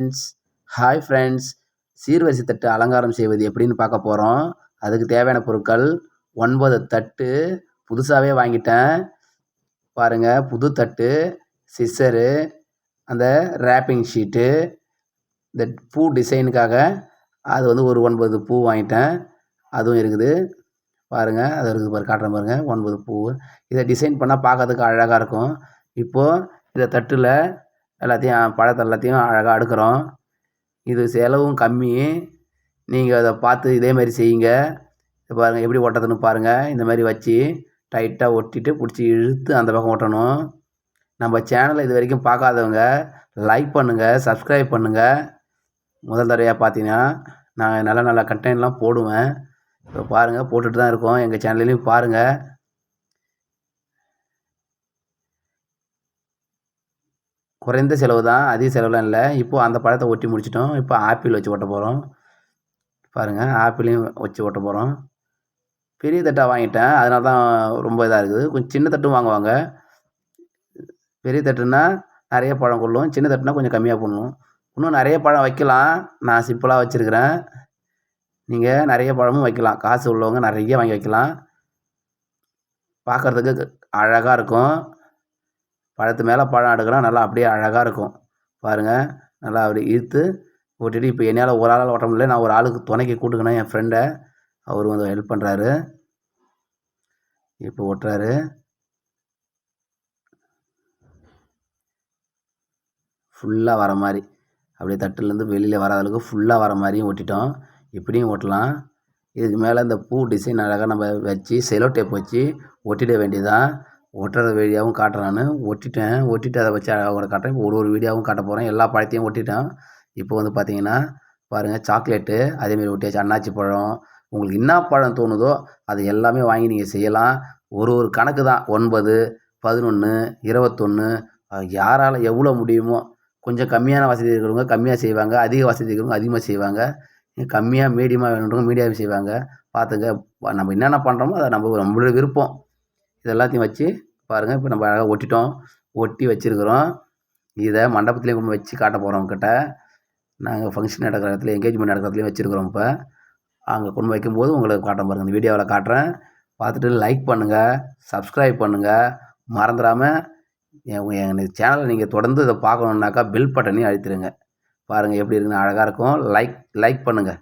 Friends hi friends சீர்வரிசை தட்டு அலங்காரம் செய்வது எப்படின்னு பார்க்க போகிறோம் அதுக்கு தேவையான பொருட்கள் ஒன்பது தட்டு புதுசாகவே வாங்கிட்டேன். பாருங்கள் புது தட்டு சிஸ்ஸரு அந்த ரேப்பிங் ஷீட்டு இந்த பூ டிசைனுக்காக அது வந்து ஒரு ஒன்பது பூ வாங்கிட்டேன். அதுவும் இருக்குது. பாருங்கள் அது இருக்குது பாரு காட்டுறேன் பாருங்கள் ஒன்பது பூ. இதை டிசைன் பண்ணால் பார்க்கறதுக்கு அழகாக இருக்கும். இப்போது இந்த தட்டில் எல்லாத்தையும் பழத்தை எல்லாத்தையும் அழகாக அடுக்குறோம். இது செலவும் கம்மி. நீங்கள் அதை பார்த்து இதே மாதிரி செய்யுங்க. பாருங்கள் எப்படி ஒட்டுறதுன்னு பாருங்கள் இந்த மாதிரி வச்சு டைட்டாக ஒட்டிட்டு பிடிச்சி இழுத்து அந்த பக்கம் ஒட்டணும். நம்ம சேனலை இது வரைக்கும் பார்க்காதவங்க லைக் பண்ணுங்கள் சப்ஸ்கிரைப் பண்ணுங்கள் முதல் தடவையாக பார்த்தீங்கன்னா நான் நல்ல நல்ல கண்டென்ட்லாம் போடுவேன். இப்போ பாருங்கள் போட்டுட்டு தான் இருக்கோம். எங்கள் சேனல்லையும் பாருங்கள் குறைந்த செலவு தான் அதிக செலவுலாம் இல்லை. இப்போது அந்த பழத்தை ஒட்டி முடிச்சிட்டோம். இப்போ ஆப்பிள் வச்சு ஒட்ட போகிறோம் பாருங்கள் ஆப்பிளையும் வச்சு ஒட்ட போகிறோம் பெரிய தட்டாக வாங்கிட்டேன். அதனால தான் ரொம்ப இதாக இருக்குது. கொஞ்சம் சின்ன தட்டும் வாங்குவாங்க. பெரிய தட்டுன்னா நிறைய பழம் கொள்ளும். சின்ன தட்டுனா கொஞ்சம் கம்மியாக போடணும். இன்னும் நிறைய பழம் வைக்கலாம். நான் சிம்பிளாக வச்சுருக்கிறேன். நீங்கள் நிறைய பழமும் வைக்கலாம். காசு உள்ளவங்க நிறைய வாங்கி வைக்கலாம். பார்க்குறதுக்கு அழகாக இருக்கும். பழத்து மேலே பழம் அடுக்கலாம் நல்லா அப்படியே அழகாக இருக்கும். பாருங்கள் நல்லா அப்படி இழுத்து ஓட்டிட்டு இப்போ என்னால் ஒரு ஆளால் ஓட்ட முடியல. நான் ஒரு ஆளுக்கு துணைக்கு கூட்டுக்கணும் என் ஃப்ரெண்டை அவர் வந்து ஹெல்ப் பண்ணுறாரு இப்போ ஓட்டுறாரு. ஃபுல்லாக வர மாதிரி. அப்படியே தட்டுலேருந்து வெளியில் வராத அளவுக்கு ஃபுல்லாக வர மாதிரியும் ஓட்டிட்டோம். இப்படியும் ஓட்டலாம். இதுக்கு மேலே இந்த பூ டிசைன் அழகாக நம்ம வச்சு செலோ டேப் வச்சு ஒட்டிட வேண்டியதான் ஒட்டுற வீடியோவும் நான். ஒட்டிட்டேன். ஒட்டிட்டு அதை வச்சு அழகாக காட்டுறேன். இப்போ ஒரு ஒரு வீடியோவும் காட்ட போகிறேன் எல்லா பழத்தையும் ஒட்டிட்டேன். இப்போ வந்து பார்த்தீங்கன்னா பாருங்கள் சாக்லேட்டு அதேமாரி ஒட்டியாச்சு. அன்னாச்சி பழம். உங்களுக்கு என்ன பழம் தோணுதோ அது எல்லாமே வாங்கி நீங்கள் செய்யலாம். ஒரு ஒரு கணக்கு தான். ஒன்பது பதினொன்று இருபத்தொன்று யாரால் எவ்வளோ முடியுமோ கொஞ்சம் கம்மியான வசதி இருக்கிறவங்க கம்மியாக செய்வாங்க. அதிக வசதி இருக்கிறவங்க அதிகமாக செய்வாங்க. கம்மியாக மீடியமாக வேணுன்றவங்க மீடியமாக செய்வாங்க. பார்த்துங்க நம்ம என்னென்ன பண்ணுறோமோ அதை நம்ம நம்மளோட விருப்பம். இது எல்லாத்தையும் வச்சு பாருங்கள் இப்போ நம்ம அழகாக ஒட்டிட்டோம். ஒட்டி வச்சுருக்குறோம். இதை மண்டபத்துலேயும் கொண்டு வச்சு காட்ட போகிறோம் நாங்கள் ஃபங்க்ஷன் நடக்கிற இடத்துல என்கேஜ்மெண்ட் நடக்கிற இடத்துலையும் வச்சுருக்குறோம் இப்போ. அங்கே கொண்டு வைக்கும்போது உங்களுக்கு காட்ட பாருங்கள் இந்த வீடியோவில் காட்டுறேன். பார்த்துட்டு லைக் பண்ணுங்கள் சப்ஸ்கிரைப் பண்ணுங்கள் மறந்துடாமல் என் சேனலை நீங்கள் தொடர்ந்து இதை பார்க்கணுன்னாக்கா பில் பட்டனையும் அழுத்திடுங்க. பாருங்கள் எப்படி இருக்குன்னு அழகாக இருக்கும். லைக் லைக் பண்ணுங்கள்